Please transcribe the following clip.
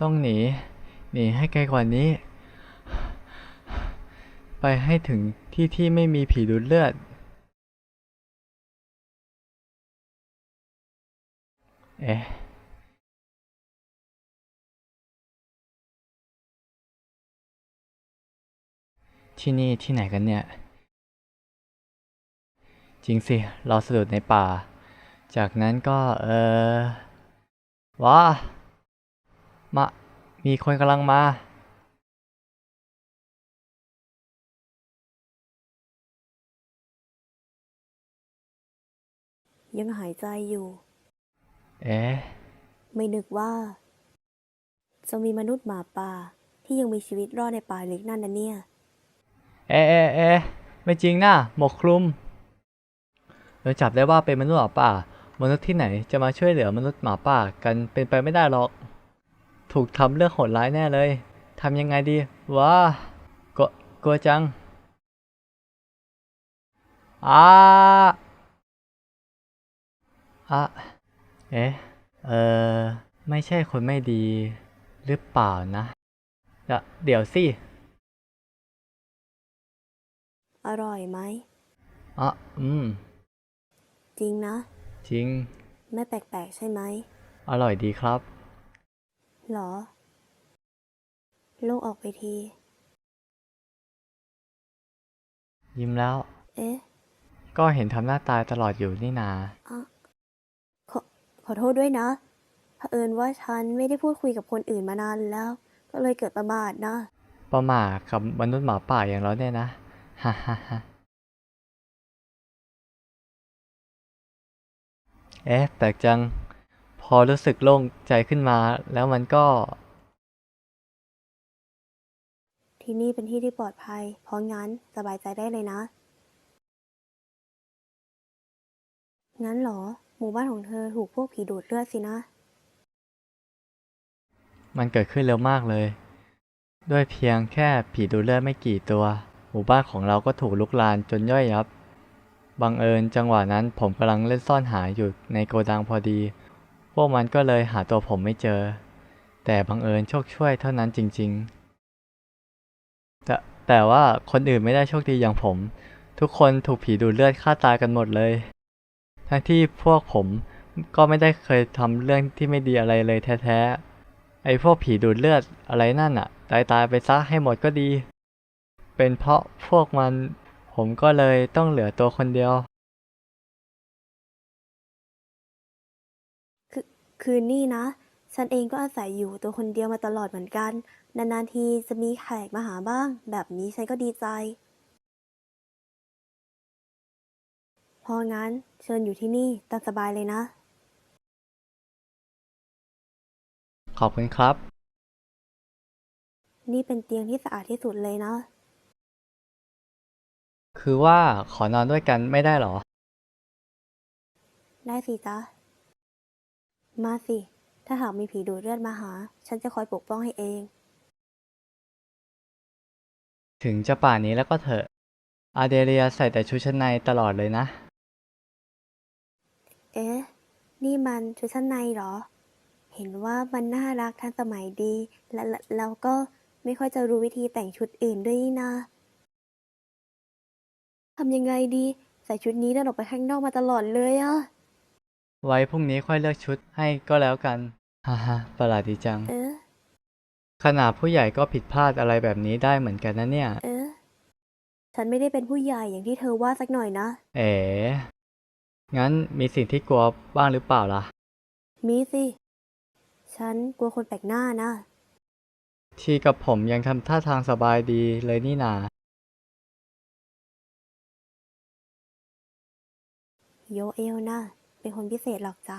ต้องหนี หนีให้ไกลกว่านี้ ไปให้ถึงที่ที่ไม่มีผีดูดเลือด เอ๊ะที่นี่ที่ไหนกันเนี่ย จริงสิ เราสะดุดในป่า จากนั้นก็เออว้า มา มีคนกำลังมายังหายใจอยู่ เอ๊ะ ไม่นึกว่า จะมีมนุษย์หมาป่าที่ยังมีชีวิตรอดในป่าลึกนั่นนะเนี่ย เอ๊ะเอ๊ะเอ๊ะไม่จริงนะหมกคลุม เราจับได้ว่าเป็นมนุษย์หมาป่า มนุษย์ที่ไหนจะมาช่วยเหลือมนุษย์หมาป่ากันเป็นไปไม่ได้หรอก ถูกทำเรื่องโหดร้ายแน่เลย ทำยังไงดีว้ากลัวกลัวจังอ้าอะเอ๊ะ เออ ไม่ใช่คนไม่ดี หรือเปล่านะเดี๋ยวเดี๋ยวสิ อร่อยไหมอะ อืม จริงนะ จริง ไม่แปลกๆใช่ไหม อร่อยดีครับ หรอโล่งออกไปที ยิ้มแล้ว เอ๊ะก็เห็นทำหน้าตายตลอดอยู่นี่นา อะขอขอโทษด้วยนะเผอิญว่าฉันไม่ได้พูดคุยกับคนอื่นมานานแล้ว ก็เลยเกิดประมาทนะ ประหม่ากับมนุษย์หมาป่าอย่างเราเนี่ยนะ ฮ่าฮ่าฮ่าเอ๊ะแปลกจังพ อรู้สึกโล่งใจขึ้นมา แล้วมันก็ ที่นี่เป็นที่ที่ปลอดภัย เพราะงั้นสบายใจได้เลยนะ งั้นเหรอ หมู่บ้านของเธอถูกพวกผีดูดเลือดสินะ มันเกิดขึ้นเร็วมากเลย ด้วยเพียงแค่ผีดูดเลือดไม่กี่ตัว หมู่บ้านของเราก็ถูกลุกลานจนย่อยยับ บังเอิญจังหวะนั้นผมกำลังเล่นซ่อนหาอยู่ในโกดังพอดี พวกมันก็เลยหาตัวผมไม่เจอ แต่บังเอิญโชคช่วยเท่านั้นจริง ๆ แต่แต่ว่าคนอื่นไม่ได้โชคดีอย่างผม ทุกคนถูกผีดูดเลือดฆ่าตายกันหมดเลย ทั้งที่พวกผมก็ไม่ได้เคยทำเรื่องที่ไม่ดีอะไรเลยแท้ๆ ไอ้พวกผีดูดเลือดอะไรนั่นอะตายตายไปซะให้หมดก็ดี เป็นเพราะพวกมันผมก็เลยต้องเหลือตัวคนเดียว คือคืนนี่นะ ฉันเองก็อาศัยอยู่ตัวคนเดียวมาตลอดเหมือนกัน นานๆทีจะมีแขกมาหาบ้าง แบบนี้ฉันก็ดีใจ พองั้นเชิญอยู่ที่นี่ตามสบายเลยนะ ขอบคุณครับ นี่เป็นเตียงที่สะอาดที่สุดเลยนะ คือว่าขอนอนด้วยกันไม่ได้หรอ ได้สิจ๊ะ มาสิ ถ้าหากมีผีดูดเลือดมาหา ฉันจะคอยปกป้องให้เอง ถึงจะป่านนี้แล้วก็เถอะ อาเดเรียใส่แต่ชุดชั้นในตลอดเลยนะ เอ๊ะ นี่มันชุดชั้นในเหรอ เห็นว่ามันน่ารักทันสมัยดี และและแล้วก็ไม่ค่อยจะรู้วิธีแต่งชุดอื่นด้วยนี่นะทำยังไงดี ใส่ชุดนี้เดินออกไปข้างนอกมาตลอดเลยอะ ไว้พรุ่งนี้ค่อยเลือกชุดให้ก็แล้วกัน ฮ่าฮ่าประหลาดดีจัง เอ๊ะขนาดผู้ใหญ่ก็ผิดพลาดอะไรแบบนี้ได้เหมือนกันนะเนี่ย เอ๊ะฉันไม่ได้เป็นผู้ใหญ่อย่างที่เธอว่าสักหน่อยนะ เอ๋ งั้นมีสิ่งที่กลัวบ้างหรือเปล่าล่ะ มีสิ ฉันกลัวคนแปลกหน้านะ ที่กับผมยังทำท่าทางสบายดีเลยนี่นา โยเอลนะ เป็นคนพิเศษหรอกจ้ะ